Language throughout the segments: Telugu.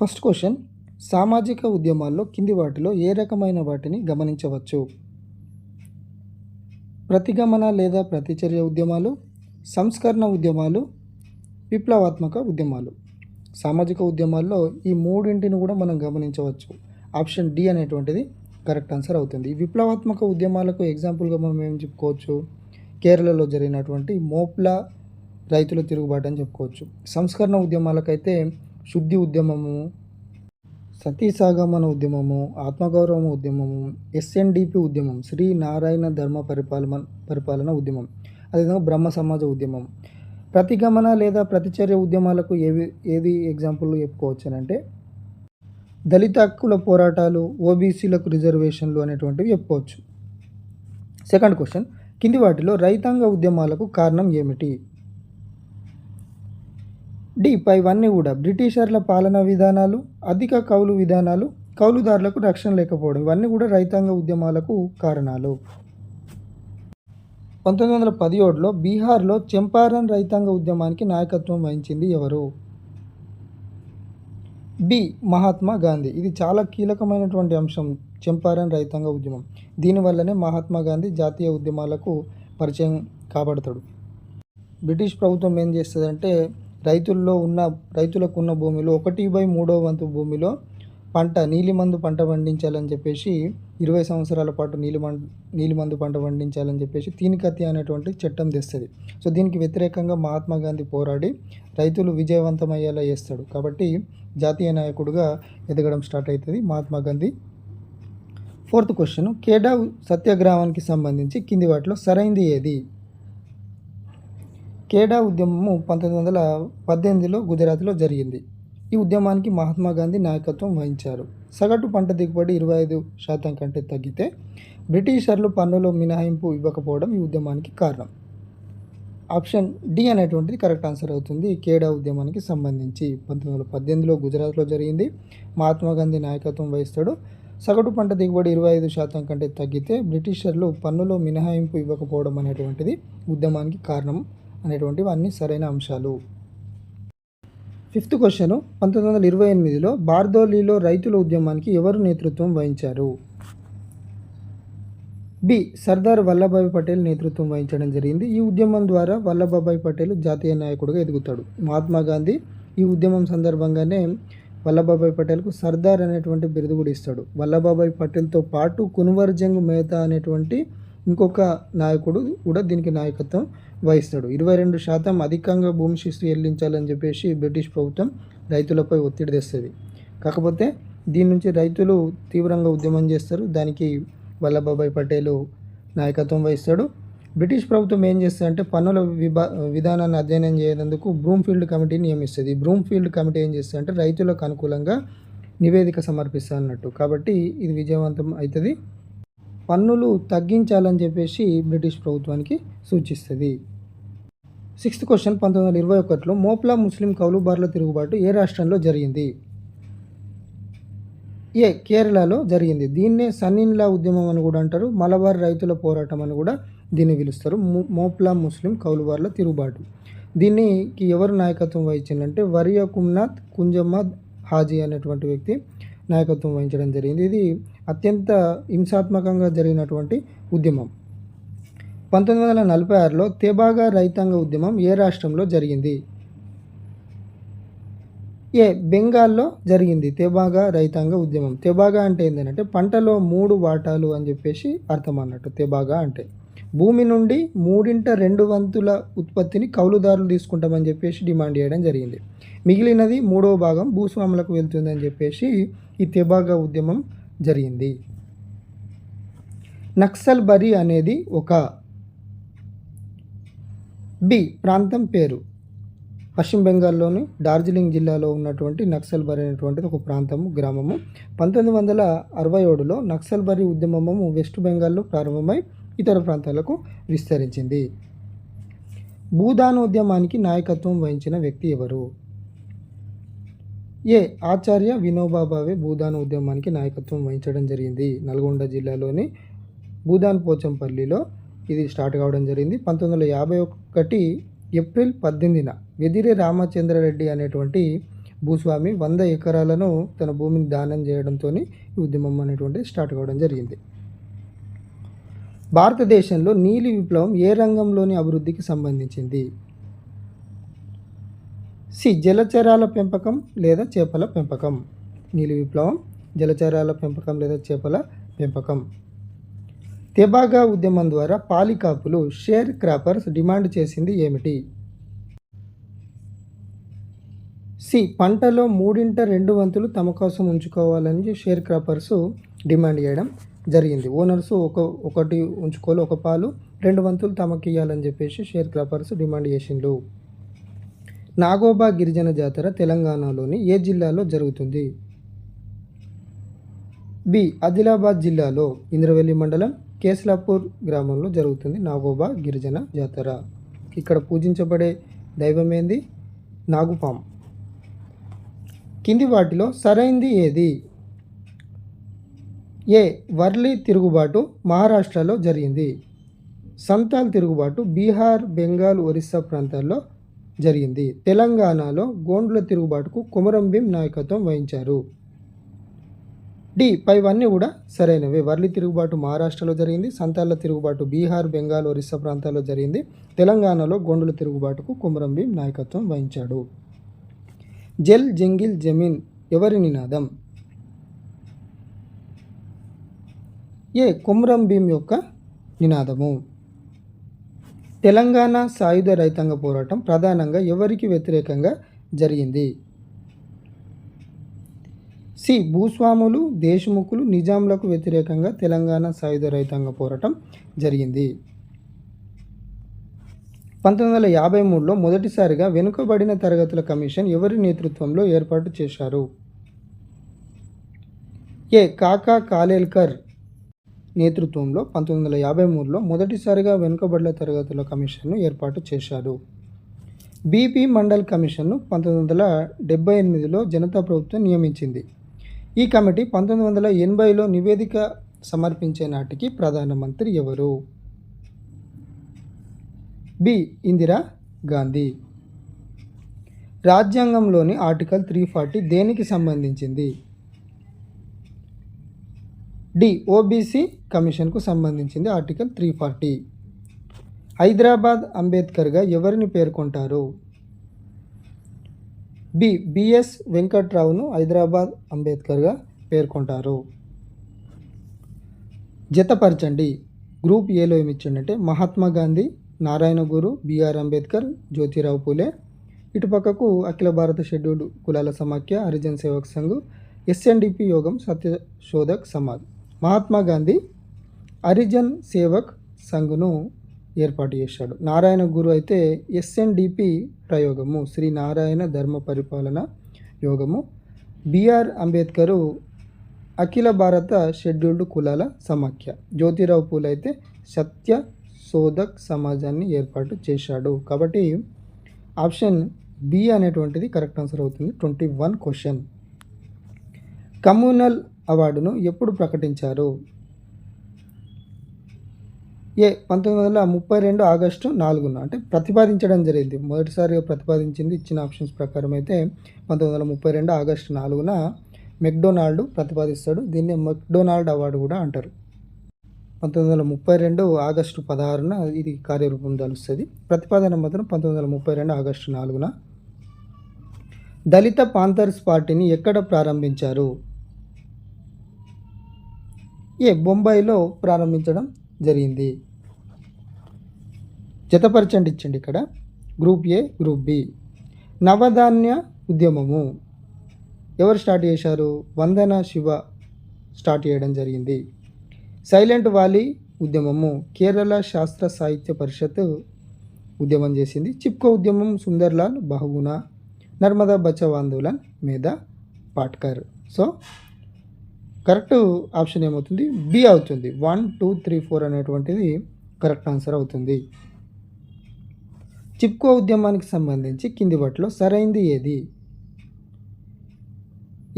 ఫస్ట్ క్వశ్చన్ సామాజిక ఉద్యమాల్లో కింది వాటిలో ఏ రకమైన వాటిని గమనించవచ్చు? ప్రతిగమన లేదా ప్రతిచర్య ఉద్యమాలు సంస్కరణ ఉద్యమాలు విప్లవాత్మక ఉద్యమాలు. సామాజిక ఉద్యమాల్లో ఈ మూడింటిని కూడా మనం గమనించవచ్చు. ఆప్షన్ డి అనేటువంటిది కరెక్ట్ ఆన్సర్ అవుతుంది. ఈ విప్లవాత్మక ఉద్యమాలకు ఎగ్జాంపుల్గా మనం ఏం చెప్పుకోవచ్చు? కేరళలో జరిగినటువంటి మోప్లా రైతుల తిరుగుబాటు అని చెప్పుకోవచ్చు. సంస్కరణ ఉద్యమాలకైతే శుద్ధి ఉద్యమము సతీసాగమన ఉద్యమము ఆత్మగౌరవం ఉద్యమము ఎస్ఎన్డిపి ఉద్యమం శ్రీ నారాయణ ధర్మ పరిపాలన పరిపాలన ఉద్యమం అదేవిధంగా బ్రహ్మ సమాజ ఉద్యమం. ప్రతిగమన లేదా ప్రతిచర్య ఉద్యమాలకు ఏవి ఏది ఎగ్జాంపుల్ చెప్పుకోవచ్చునంటే అంటే దళిత హక్కుల పోరాటాలు ఓబీసీలకు రిజర్వేషన్లు అనేటువంటివి చెప్పుకోవచ్చు. సెకండ్ క్వశ్చన్ కింది వాటిలో రైతాంగ ఉద్యమాలకు కారణం ఏమిటి? డి పైవన్నీ కూడా బ్రిటిషర్ల పాలనా విధానాలు అధిక కౌలు విధానాలు కౌలుదారులకు రక్షణ లేకపోవడం ఇవన్నీ కూడా రైతాంగ ఉద్యమాలకు కారణాలు. పంతొమ్మిది వందల పదిహేడులో బీహార్లో చంపారన్ రైతాంగ ఉద్యమానికి నాయకత్వం వహించింది ఎవరు? బి. మహాత్మా గాంధీ. ఇది చాలా కీలకమైనటువంటి అంశం చంపారన్ రైతాంగ ఉద్యమం. దీనివల్లనే మహాత్మా గాంధీ జాతీయ ఉద్యమాలకు పరిచయం కాబడతాడు. బ్రిటిష్ ప్రభుత్వం ఏం చేస్తుందంటే రైతుల్లో ఉన్న రైతులకు ఉన్న భూమిలో ఒకటి బై మూడో వంతు భూమిలో పంట నీలిమందు పంట పండించాలని చెప్పేసి ఇరవై సంవత్సరాల పాటు నీలిమం నీలిమందు పంట పండించాలని చెప్పేసి తీనికత్తి అనేటువంటి చట్టం తెస్తుంది. సో దీనికి వ్యతిరేకంగా మహాత్మా గాంధీ పోరాడి రైతులు విజయవంతమయ్యేలా చేస్తాడు. కాబట్టి జాతీయ నాయకుడుగా ఎదగడం స్టార్ట్ అవుతుంది మహాత్మా గాంధీ. ఫోర్త్ క్వశ్చన్ కేడా సత్యాగ్రహానికి సంబంధించి కింది వాటిలో సరైంది ఏది? కేడా ఉద్యమము పంతొమ్మిది వందల పద్దెనిమిదిలో గుజరాత్లో జరిగింది. ఈ ఉద్యమానికి మహాత్మా గాంధీ నాయకత్వం వహించారు. సగటు పంట దిగుబడి ఇరవై ఐదు శాతం కంటే తగ్గితే బ్రిటిషర్లు పన్నులో మినహాయింపు ఇవ్వకపోవడం ఈ ఉద్యమానికి కారణం. ఆప్షన్ డి అనేటువంటిది కరెక్ట్ ఆన్సర్ అవుతుంది. కేడా ఉద్యమానికి సంబంధించి పంతొమ్మిది వందల పద్దెనిమిదిలో గుజరాత్లో జరిగింది. మహాత్మా గాంధీ నాయకత్వం వహిస్తాడు. సగటు పంట దిగుబడి ఇరవై ఐదు శాతం కంటే తగ్గితే బ్రిటిషర్లు పన్నులో మినహాయింపు ఇవ్వకపోవడం అనేటువంటిది ఉద్యమానికి కారణం. అనేటువంటివి అన్ని సరైన అంశాలు. ఫిఫ్త్ క్వశ్చన్ పంతొమ్మిది వందల ఇరవై ఎనిమిదిలో బార్దోలీలో రైతుల ఉద్యమానికి ఎవరు నేతృత్వం వహించారు? బి. సర్దార్ వల్లభాయ్ పటేల్ నేతృత్వం వహించడం జరిగింది. ఈ ఉద్యమం ద్వారా వల్లభాయ్ పటేల్ జాతీయ నాయకుడిగా ఎదుగుతాడు. మహాత్మా గాంధీ ఈ ఉద్యమం సందర్భంగానే వల్లభాయ్ పటేల్కు సర్దార్ అనేటువంటి బిరుదు కూడా ఇస్తాడు. వల్లభాయ్ పటేల్తో పాటు కునువర్జంగ్ మేత అనేటువంటి ఇంకొక నాయకుడు కూడా దీనికి నాయకత్వం వహిస్తాడు. ఇరవై రెండు శాతం అధికంగా భూమి శిస్తు చెల్లించాలని చెప్పేసి బ్రిటిష్ ప్రభుత్వం రైతులపై ఒత్తిడి తెస్తుంది. కాకపోతే దీని నుంచి రైతులు తీవ్రంగా ఉద్యమం చేస్తారు. దానికి వల్లభాయ్ పటేల్ నాయకత్వం వహిస్తాడు. బ్రిటిష్ ప్రభుత్వం ఏం చేస్తుందంటే పన్నుల విభా విధానాన్ని అధ్యయనం చేయనందుకు బ్రూమ్ఫీల్డ్ కమిటీని నియమిస్తుంది. ఈ బ్రూమ్ఫీల్డ్ కమిటీ ఏం చేస్తుందంటే రైతులకు అనుకూలంగా నివేదిక సమర్పిస్తా అన్నట్టు. కాబట్టి ఇది విజయవంతం అవుతుంది. పన్నులు తగ్గించాలని చెప్పేసి బ్రిటిష్ ప్రభుత్వానికి సూచిస్తుంది. సిక్స్త్ క్వశ్చన్ పంతొమ్మిది వందల ఇరవై ఒకటిలో మోప్లా ముస్లిం కౌలుబార్ల తిరుగుబాటు ఏ రాష్ట్రంలో జరిగింది? ఏ కేరళలో జరిగింది. దీన్నే సన్నిన్లా ఉద్యమం అని కూడా అంటారు. మలబార్ రైతుల పోరాటం అని కూడా దీన్ని పిలుస్తారు. మోప్లా ముస్లిం కౌలుబార్ల తిరుగుబాటు. దీనికి ఎవరు నాయకత్వం వహించిందంటే వరియా కుమ్నాథ్ కుంజమ్మద్ హాజీ అనేటువంటి వ్యక్తి. నాయకత్వం వహించడం జరిగింది. ఇది అత్యంత హింసాత్మకంగా జరిగినటువంటి ఉద్యమం. పంతొమ్మిది వందల నలభై ఆరులో తెబాగా రైతాంగ ఉద్యమం ఏ రాష్ట్రంలో జరిగింది? ఏ బెంగాల్లో జరిగింది తెబాగా రైతాంగ ఉద్యమం. తెబాగా అంటే ఏంటంటే పంటలో మూడు వాటాలు అని చెప్పేసి అర్థం అన్నట్టు. తెబాగా అంటే భూమి నుండి మూడింట రెండు వంతుల ఉత్పత్తిని కౌలుదారులు తీసుకుంటామని చెప్పేసి డిమాండ్ చేయడం జరిగింది. మిగిలినది మూడవ భాగం భూస్వాములకు వెళ్తుందని చెప్పేసి ఈ తెబాగా ఉద్యమం జరిగింది. నక్సల్ బరి అనేది ఒక బి ప్రాంతం పేరు. పశ్చిమ బెంగాల్లోని డార్జిలింగ్ జిల్లాలో ఉన్నటువంటి నక్సల్బరి అనేటువంటిది ఒక ప్రాంతము గ్రామము. పంతొమ్మిది వందల అరవై ఏడులో నక్సల్బరి ఉద్యమము వెస్ట్ బెంగాల్లో ప్రారంభమై ఇతర ప్రాంతాలకు విస్తరించింది. భూదానోద్యమానికి నాయకత్వం వహించిన వ్యక్తి ఎవరు? ఏ ఆచార్య వినోబా భావే భూదాన ఉద్యమానికి నాయకత్వం వహించడం జరిగింది. నల్గొండ జిల్లాలోని భూదాన్ పోచంపల్లిలో ఇది స్టార్ట్ కావడం జరిగింది. పంతొమ్మిది వందల యాభై ఒకటి ఏప్రిల్ పద్దెనిమిదిన వెదిరి రామచంద్రారెడ్డి అనేటువంటి భూస్వామి వంద ఎకరాలను తన భూమిని దానం చేయడంతో ఈ ఉద్యమం అనేటువంటిది స్టార్ట్ కావడం జరిగింది. భారతదేశంలో నీలి విప్లవం ఏ రంగంలోని అభివృద్ధికి సంబంధించింది? సి జలచరాల పెంపకం లేదా చేపల పెంపకం. నీలి విప్లవం జలచరాల పెంపకం లేదా చేపల పెంపకం. తెబాగా ఉద్యమం ద్వారా పాలికాపులు షేర్ క్రాపర్స్ డిమాండ్ చేసింది ఏమిటి? సి పంటలో మూడింట రెండు వంతులు తమ కోసం ఉంచుకోవాలని షేర్ క్రాపర్స్ డిమాండ్ చేయడం జరిగింది. ఓనర్స్ ఒక ఒకటి ఉంచుకోవాలి ఒక పాలు రెండు వంతులు తమకి ఇవ్వాలని చెప్పేసి షేర్ క్రాపర్స్ డిమాండ్ చేసిండు నాగోబా గిరిజన జాతర తెలంగాణలోని ఏ జిల్లాలో జరుగుతుంది? బి. ఆదిలాబాద్ జిల్లాలో ఇంద్రవెల్లి మండలం కేస్లాపూర్ గ్రామంలో జరుగుతుంది నాగోబా గిరిజన జాతర. ఇక్కడ పూజించబడే దైవం ఏంది నాగుపాం కింది వాటిలో సరైంది ఏది? ఏ. వర్లీ తిరుగుబాటు మహారాష్ట్రలో జరిగింది. సంతాల్ తిరుగుబాటు బీహార్ బెంగాల్ ఒరిస్సా ప్రాంతాల్లో జరిగింది. తెలంగాణలో గోండ్ల తిరుగుబాటుకు కొమరంభీం నాయకత్వం వహించారు. డి. పైవన్నీ కూడా సరైనవి. వర్లి తిరుగుబాటు మహారాష్ట్రలో జరిగింది. సంతాల తిరుగుబాటు బీహార్ బెంగాల్ ఒరిస్సా ప్రాంతాల్లో జరిగింది. తెలంగాణలో గోండుల తిరుగుబాటుకు కుమరంభీం నాయకత్వం వహించాడు. జెల్ జంగిల్ జమీన్ ఎవరి నినాదం? ఏ. కుమరం భీం యొక్క నినాదము. తెలంగాణ సాయుధ రైతాంగ పోరాటం ప్రధానంగా ఎవరికి వ్యతిరేకంగా జరిగింది? సి. భూస్వాములు దేశముఖులు నిజాంలకు వ్యతిరేకంగా తెలంగాణ సాయుధ రైతాంగ పోరాటం జరిగింది. పంతొమ్మిది వందల యాభై మూడులో మొదటిసారిగా వెనుకబడిన తరగతుల కమిషన్ ఎవరి నేతృత్వంలో ఏర్పాటు చేశారు? ఏ. కాకా కాలేల్కర్ నేతృత్వంలో పంతొమ్మిది వందల యాభై మూడులో మొదటిసారిగా వెనుకబడ్ల తరగతుల కమిషన్ను ఏర్పాటు చేశారు. బీపీ మండల్ కమిషన్ను పంతొమ్మిది వందల డెబ్బై ఎనిమిదిలో జనతా ప్రభుత్వం నియమించింది. ఈ కమిటీ పంతొమ్మిది వందల ఎనభైలో నివేదిక సమర్పించే నాటికి ప్రధానమంత్రి ఎవరు? బి. ఇందిరా గాంధీ. రాజ్యాంగంలోని ఆర్టికల్ త్రీ ఫార్టీ దేనికి సంబంధించింది? డి ఓబీసీ కమిషన్కు సంబంధించింది ఆర్టికల్ త్రీ ఫార్టీ. హైదరాబాద్ అంబేద్కర్గా ఎవరిని పేర్కొంటారు? బి బిఎస్ వెంకట్రావును హైదరాబాద్ అంబేద్కర్గా పేర్కొంటారు. జతపరచండి. గ్రూప్ ఏలో ఏమి ఇచ్చిండంటే మహాత్మా గాంధీ నారాయణ గురు బిఆర్ అంబేద్కర్ జ్యోతిరావు పూలే. ఇటుపక్కకు అఖిల భారత షెడ్యూల్డ్ కులాల సమాఖ్య హరిజన్ సేవక్ సంఘ్ ఎస్ఎన్డిపి యోగం సత్యశోధక్ సమాజ్ మహాత్మా గాంధీ హరిజన్ సేవక్ సంఘ్ను ఏర్పాటు చేశాడు. నారాయణ గురు అయితే ఎస్ఎన్డిపి ప్రయోగము శ్రీ నారాయణ ధర్మ పరిపాలన యోగము. బిఆర్ అంబేద్కరు అఖిల భారత షెడ్యూల్డ్ కులాల సమాఖ్య. జ్యోతిరావు పూలే అయితే సత్య శోధక్ సమాజాన్ని ఏర్పాటు చేశాడు. కాబట్టి ఆప్షన్ బి అనేటువంటిది కరెక్ట్ ఆన్సర్ అవుతుంది. Twenty one question. కమ్యూనల్ అవార్డును ఎప్పుడు ప్రకటించారు? ఏ పంతొమ్మిది వందల ముప్పై రెండు ఆగస్టు నాలుగున. అంటే ప్రతిపాదించడం జరిగింది. మొదటిసారిగా ప్రతిపాదించింది ఇచ్చిన ఆప్షన్స్ ప్రకారం అయితే పంతొమ్మిది వందల ముప్పై రెండు ఆగస్టు నాలుగున మెక్డొనాల్డ్ ప్రతిపాదిస్తాడు. దీన్ని మెక్డొనాల్డ్ అవార్డు కూడా అంటారు. పంతొమ్మిది వందల ముప్పై రెండు ఆగస్టు పదహారున ఇది కార్యరూపం దాలుస్తుంది ప్రతిపాదన మాత్రం పంతొమ్మిది వందల ముప్పై రెండు ఆగస్టు నాలుగున. దళిత పాంథర్స్ పార్టీని ఎక్కడ ప్రారంభించారు? ఏ బొంబాయిలో ప్రారంభించడం జరిగింది. జతపరచండి ఇచ్చండి ఇక్కడ. Group A group B Navdanya ఉద్యమము. ఎవరు స్టార్ట్ చేశారు? వందన శివ స్టార్ట్ చేయడం జరిగింది. సైలెంట్ వాలీ ఉద్యమము. కేరళ శాస్త్ర సాహిత్య పరిషత్ ఉద్యమం చేసింది. చిప్కో ఉద్యమం సుందర్లాల్ బహుగుణ నర్మదా బచవ్ ఆందోళన్ మీద పాట్కర్. సో కరెక్ట్ ఆప్షన్ ఏమవుతుంది? బి అవుతుంది. వన్ టూ త్రీ ఫోర్ అనేటువంటిది కరెక్ట్ ఆన్సర్ అవుతుంది. చిప్కో ఉద్యమానికి సంబంధించి కింది వాటిలో సరైంది ఏది?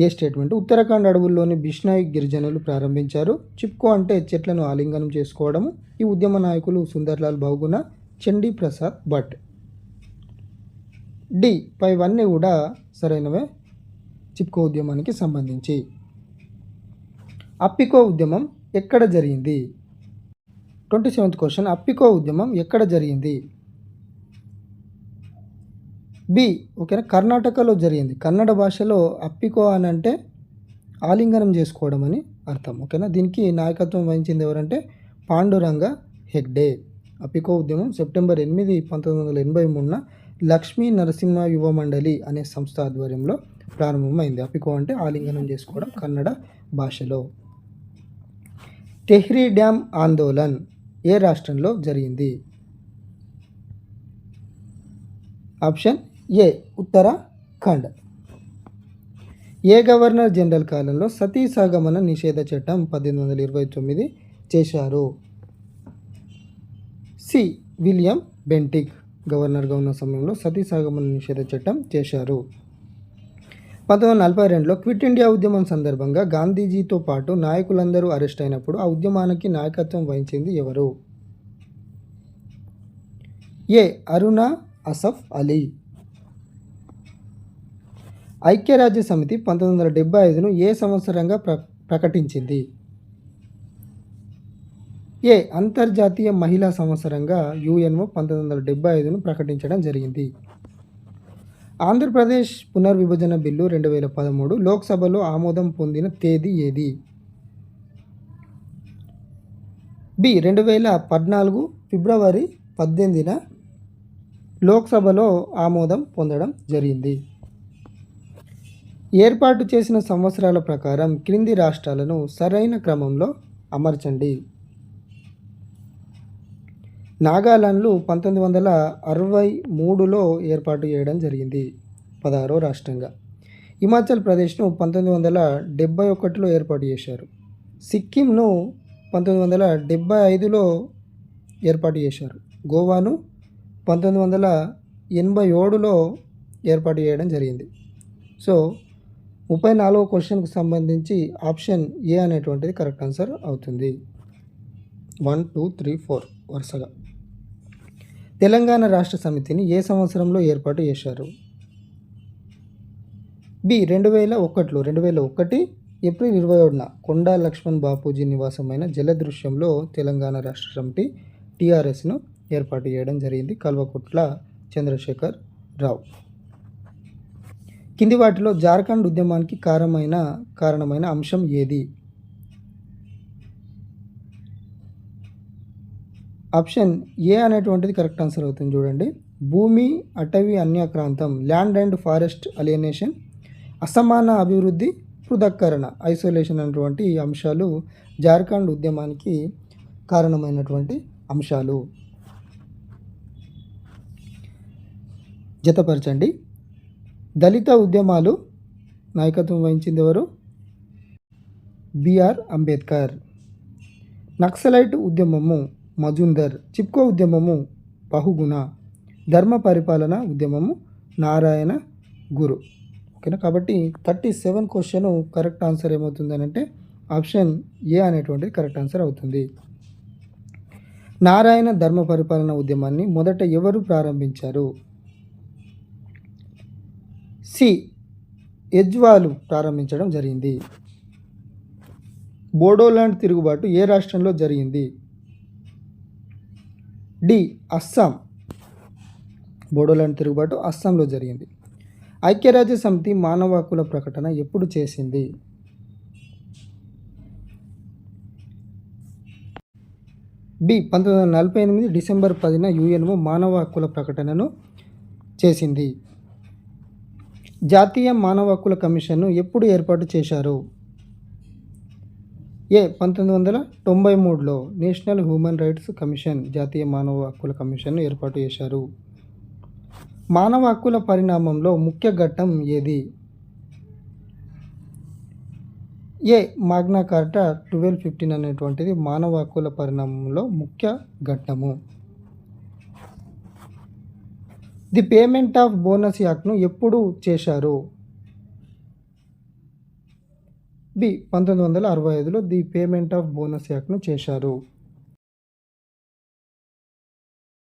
ఏ స్టేట్మెంట్? ఉత్తరాఖండ్ అడవుల్లోని బిష్నాయి గిరిజనులు ప్రారంభించారు. చిప్కో అంటే చెట్లను ఆలింగనం చేసుకోవడము. ఈ ఉద్యమ నాయకులు సుందర్లాల్ బహుగుణ చండీ ప్రసాద్ భట్. డి పైవన్నీ కూడా సరైనవే చిప్కో ఉద్యమానికి సంబంధించి. అప్పికో ఉద్యమం ఎక్కడ జరిగింది? Twenty seventh question. అప్పికో ఉద్యమం ఎక్కడ జరిగింది? బి. ఓకేనా? కర్ణాటకలో జరిగింది. కన్నడ భాషలో అప్పికో అని అంటే ఆలింగనం చేసుకోవడం అని అర్థం. ఓకేనా? దీనికి నాయకత్వం వహించింది ఎవరంటే పాండురంగ హెగ్డే. అపికో ఉద్యమం సెప్టెంబర్ ఎనిమిది పంతొమ్మిది వందల ఎనభై మూడున లక్ష్మీ నరసింహ యువ మండలి అనే సంస్థ ఆధ్వర్యంలో ప్రారంభమైంది. అపికో అంటే ఆలింగనం చేసుకోవడం కన్నడ భాషలో. తెహ్రీ డ్యామ్ ఆందోళన్ ఏ రాష్ట్రంలో జరిగింది? Option A Uttarakhand. A governor general కాలంలో సతీ సాగమన నిషేధ చట్టం పద్దెనిమిది వందల ఇరవై తొమ్మిది చేశారు? సి విలియం బెంటిక్ గవర్నర్గా ఉన్న సమయంలో సతీ సాగమన నిషేధ చట్టం చేశారు. పంతొమ్మిది వందల నలభై రెండులో క్విట్ ఇండియా ఉద్యమం సందర్భంగా గాంధీజీతో పాటు నాయకులందరూ అరెస్ట్ అయినప్పుడు ఆ ఉద్యమానికి నాయకత్వం వహించింది ఎవరు? ఏ. అరుణ అసఫ్ అలీ. ఐక్యరాజ్య సమితి పంతొమ్మిది వందల డెబ్బై ఐదును ఏ సంవత్సరంగా ప్ర ప్రకటించింది? ఏ. అంతర్జాతీయ మహిళా సంవత్సరంగా యుఎన్ఓ పంతొమ్మిది వందల డెబ్బై ఐదును ప్రకటించడం జరిగింది. ఆంధ్రప్రదేశ్ పునర్విభజన బిల్లు రెండు వేల పదమూడు లోక్సభలో ఆమోదం పొందిన తేదీ ఏది? బి రెండు వేల పద్నాలుగు ఫిబ్రవరి పద్దెనిమిదిన లోక్సభలో ఆమోదం పొందడం జరిగింది. ఏర్పాటు చేసిన సంవత్సరాల ప్రకారం క్రింది రాష్ట్రాలను సరైన క్రమంలో అమర్చండి. నాగాలాండ్లు పంతొమ్మిది వందల అరవై మూడులో ఏర్పాటు చేయడం జరిగింది పదహారో రాష్ట్రంగా. హిమాచల్ ప్రదేశ్ను పంతొమ్మిది వందల డెబ్బై ఒకటిలో ఏర్పాటు చేశారు. సిక్కింను పంతొమ్మిది వందల డెబ్బై ఐదులో ఏర్పాటు చేశారు. గోవాను పంతొమ్మిది వందల ఎనభై ఏడులో ఏర్పాటు చేయడం జరిగింది. సో ముప్పై నాలుగో క్వశ్చన్కి సంబంధించి ఆప్షన్ ఏ అనేటువంటిది కరెక్ట్ ఆన్సర్ అవుతుంది. వన్ టూ త్రీ ఫోర్ వరుసగా. తెలంగాణ రాష్ట్ర సమితిని ఏ సంవత్సరంలో ఏర్పాటు చేశారు? బి రెండు వేల ఒకటిలో రెండు వేల ఒకటి ఏప్రిల్ ఇరవై ఏడున కొండా లక్ష్మణ్ బాపూజీ నివాసమైన జలదృశ్యంలో తెలంగాణ రాష్ట్ర సమితి టీఆర్ఎస్ను ఏర్పాటు చేయడం జరిగింది కల్వకుట్ల చంద్రశేఖర్ రావు. కింది వాటిలో జార్ఖండ్ ఉద్యమానికి కారణమైన కారణమైన అంశం ఏది? ఆప్షన్ ఏ అనేటువంటిది కరెక్ట్ ఆన్సర్ అవుతుంది చూడండి. భూమి అటవీ అన్యాక్రాంతం ల్యాండ్ అండ్ ఫారెస్ట్ అలియనేషన్ అసమాన అభివృద్ధి పృథక్కరణ ఐసోలేషన్ అనేటువంటి అంశాలు జార్ఖండ్ ఉద్యమానికి కారణమైనటువంటి అంశాలు. జతపరచండి. దళిత ఉద్యమాలు నాయకత్వం వహించింది ఎవరు? బిఆర్ అంబేద్కర్. నక్సలైట్ ఉద్యమము మజుందర్ చిప్కో ఉద్యమము బహుగుణ ధర్మ పరిపాలన ఉద్యమము నారాయణ గురు. ఓకేనా? కాబట్టి thirty seven question correct answer ఏమవుతుంది అని అంటే ఆప్షన్ ఏ అనేటువంటిది కరెక్ట్ ఆన్సర్ అవుతుంది. నారాయణ ధర్మ పరిపాలన ఉద్యమాన్ని మొదట ఎవరు ప్రారంభించారు? సి. యజ్వాలు ప్రారంభించడం జరిగింది. బోడోలాండ్ తిరుగుబాటు ఏ రాష్ట్రంలో జరిగింది? డి అస్సాం. బోడోలాండ్ తిరుగుబాటు అస్సాంలో జరిగింది. ఐక్యరాజ్య సమితి మానవ హక్కుల ప్రకటన ఎప్పుడు చేసింది? బి పంతొమ్మిది వందల నలభై ఎనిమిది డిసెంబర్ పదిన యుఎన్ఓ మానవ హక్కుల ప్రకటనను చేసింది. జాతీయ మానవ హక్కుల కమిషన్ను ఎప్పుడు ఏర్పాటు చేశారు? ఏ పంతొమ్మిది వందల తొంభై మూడులో నేషనల్ హ్యూమన్ రైట్స్ కమిషన్ జాతీయ మానవ హక్కుల కమిషన్ను ఏర్పాటు చేశారు. మానవ హక్కుల పరిణామంలో ముఖ్య ఘట్టం ఏది? ఏ మాగ్నా కార్టా ట్వెల్వ్ ఫిఫ్టీన్ అనేటువంటిది మానవ హక్కుల పరిణామంలో ముఖ్య ఘట్టము. ది పేమెంట్ ఆఫ్ బోనస్ యాక్ట్ను ఎప్పుడు చేశారు? బి పంతొమ్మిది వందల అరవై ఐదులో ది పేమెంట్ ఆఫ్ బోనస్ యాక్ట్ను చేశారు.